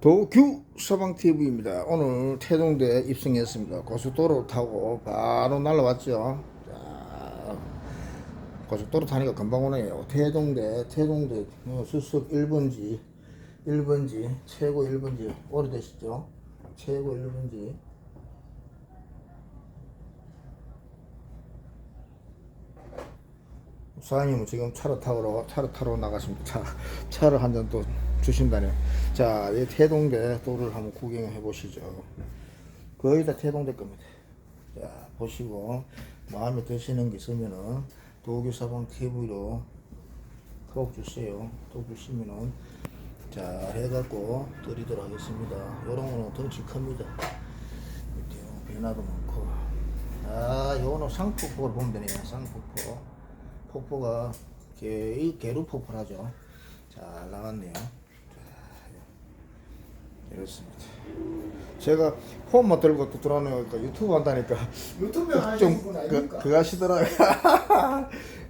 도규 서방TV입니다. 오늘 태동대 입성했습니다. 고속도로 타고 바로 날라왔죠. 자, 고속도로 타니까 금방 오네요. 태동대, 태동대 어, 수습 1번지, 1번지, 최고 1번지. 오래되시죠? 최고 1번지. 사장님은 지금 차를 타러 차를 타러 나가십니다. 차 차를 한잔또 주신다네요. 자, 이 태동대 도를 한번 구경해 보시죠. 거의 다 태동대 겁니다. 자, 보시고 마음에 드시는 게 있으면은 도교사방 TV로 꼭 주세요. 또 주시면은 자 해갖고 드리도록 하겠습니다. 요런 거는 덩치 큽니다. 밑에 변화도 많고 아 요거는 상폭포를 보면 되네요. 상폭포. 폭포가 게, 이 게루 폭포라죠. 잘 나갔네요. 자, 이렇습니다. 제가 폰만 들고 또 들어오니까 유튜브 한다니까 유튜브 좀 하시는 분 그, 아닙니까? 그거 하시더라고요.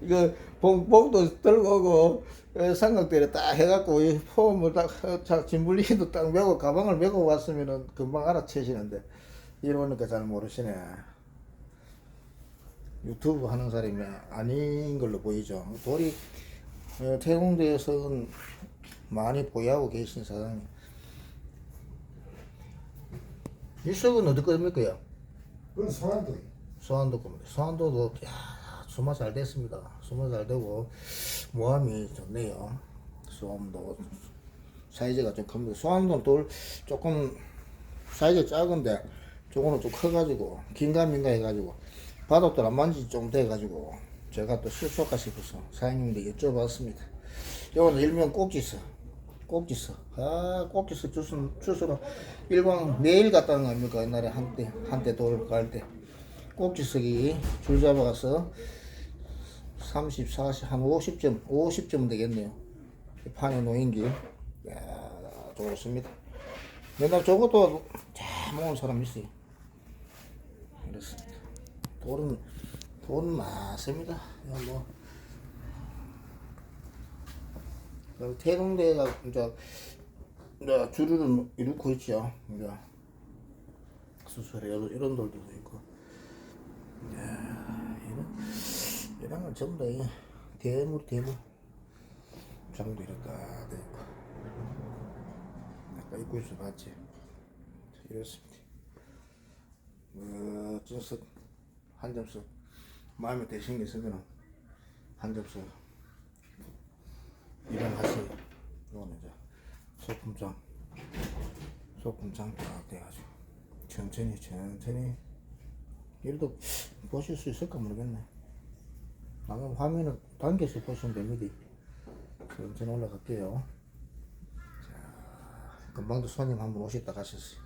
이거 봉, 봉도 들고 오고 어, 삼각대를 딱 해갖고 이 폼을 딱 짐불리기도 딱 메고 가방을 메고 왔으면은 금방 알아채시는데 이러니까 잘 모르시네. 유튜브 하는 사람이 아닌 걸로 보이죠. 돌이 어, 태공대에서는 많이 보유하고 계신 사장 님. 일석은 어디 겁니까요? 그건 소환도 소환도 겁니다. 소환도도 야 수마 잘 됐습니다. 수마 잘 되고 모함이 좋네요. 소함도 사이즈가 좀 큽니다. 소환도는 돌 조금 사이즈 작은데 저거는 좀 커가지고 긴가민가 해가지고 바닥도 안 만지 좀 돼가지고 제가 또 실수할까 싶어서 사장님한테 여쭤봤습니다. 요거는 일명 꼭지서 꼭지서 아 꼭지서 주스 주스로 일광 매일 갔다는 거 아닙니까 옛날에 한때 한때 돌갈 때 꼭지석이 줄 잡아가서 30, 40, 한 50점, 50점 되겠네요. 이 판에 놓인 게. 야, 좋습니다. 맨날 저것도 잘 먹은 사람 있어요. 이렇습니다. 돌은, 돌은 많습니다. 뭐. 그 태동대가 이제, 이제 주류를 이루고 있죠. 이제 수술에 이런, 돌도 있고. 이런, 이런 건 전부 다이 대물, 대물. 장도 이렇게 다 되고. 아까 있어 봤지? 이렇습니다. 멋진 석, 한 점석. 마음에 드신 게 있으면 한 점석. 일어나세요. 이거는 이제 소품장. 소품장 딱 돼가지고. 천천히, 천천히. 이래도 보실 수 있을까 모르겠네. 방금 화면을 당겨서 보시면 됩니다. 천천히 올라갈게요. 자, 금방도 손님 한 분 오셨다 가셨어요.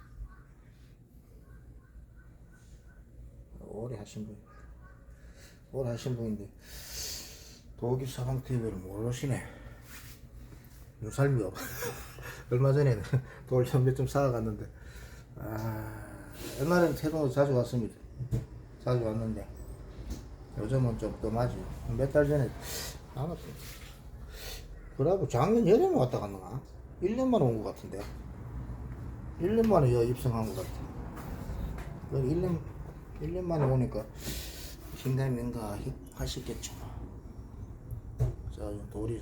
오래 하신 분. 오래 하신 분인데, 도기 사방 TV를 모르시네. 유살미요. 얼마 전에 돌좀 몇 점 사가갔는데, 아, 옛날에는 태동도 자주 왔습니다. 자주 왔는데 요즘은 좀 뜸하지. 몇 달 전에 안 왔어 그러고 작년 여름에 왔다 갔나 1년 만에 온 것 같은데. 1년 만에 여 입성한 것 같아. 그 1년 1년 만에 오니까 신당인가 하시겠죠 자 돌이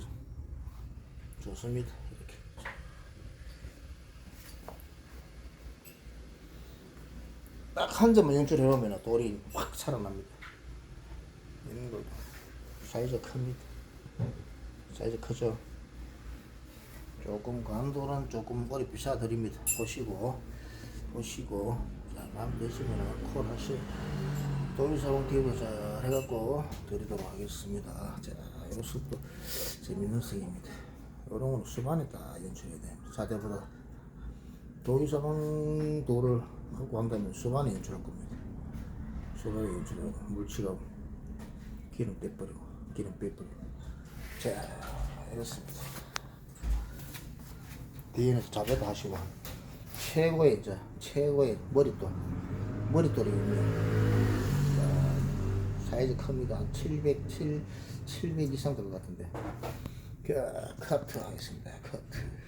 좋습니다 이렇게 딱 한 점만 연출해 놓으면 돌이 확 살아납니다. 이런 거 사이즈가 큽니다. 사이즈 크죠? 조금 강도는 조금 머리 비싸 드립니다. 보시고 보시고 자 마음 되시면 콜 하시 돌사롱 TV 잘 해갖고 드리도록 하겠습니다. 자 이런 숲도 재밌는 색입니다. 이런 거는 수반에 다 연출해야 됩니다. 자대보다 도기사방 돌을 갖고 한다면 수반에 연출할 겁니다. 수반에 연출하고 물치가 기름 빼버리고 기름 빼버리고 자 이렇습니다. 뒤에는 자배도 하시고 최고의 이제 최고의 머릿돌 머릿돌이 있네요. 자, 사이즈 큽니다. 한 700, 7, 700 이상 될 것 같은데 그, 커트 하겠습니다. 커트